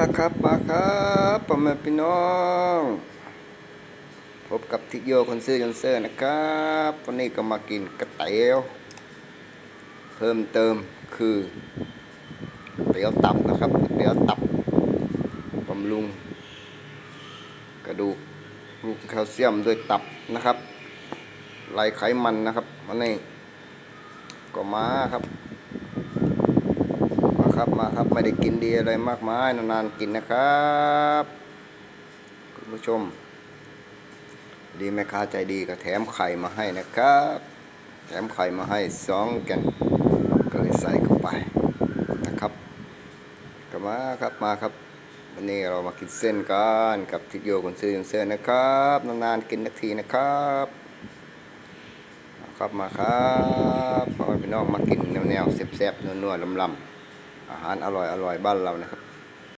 าครับมาครับพ่อแม่พี่น้อง พบกับทิโยคนซื้อยนเซอร์นะครับวันนี้ก็มากินกระเตี๋ยว เพิ่มเติมคือเตี๋ยวตับนะครับเตี๋ยวตับบำรุง กระดูกลูกแคลเซียมด้วยตับนะครับไล่ไขมันนะครับวันนี้ก็มาครับ ครับมาครับไม่ได้กินดีอะไรมากมายนานๆกินนะครับคุณผู้ชม ดีแม่ค้าใจดีก็แถมไข่มาให้นะครับ แถมไข่มาให้สองแกนก็เลยใส่เข้าไปนะครับก็มาครับมาครับ วันนี้เรามากินเส้นกันกับทิศโยคนซื้อยังเส้นนะครับนานๆกินนาทีนะครับครับมาครับพ่อแม่พี่น้องมากินแนวๆแซ่บๆนัวๆลำๆ อาหารอร่อยอร่อยบ้านเรานะครับ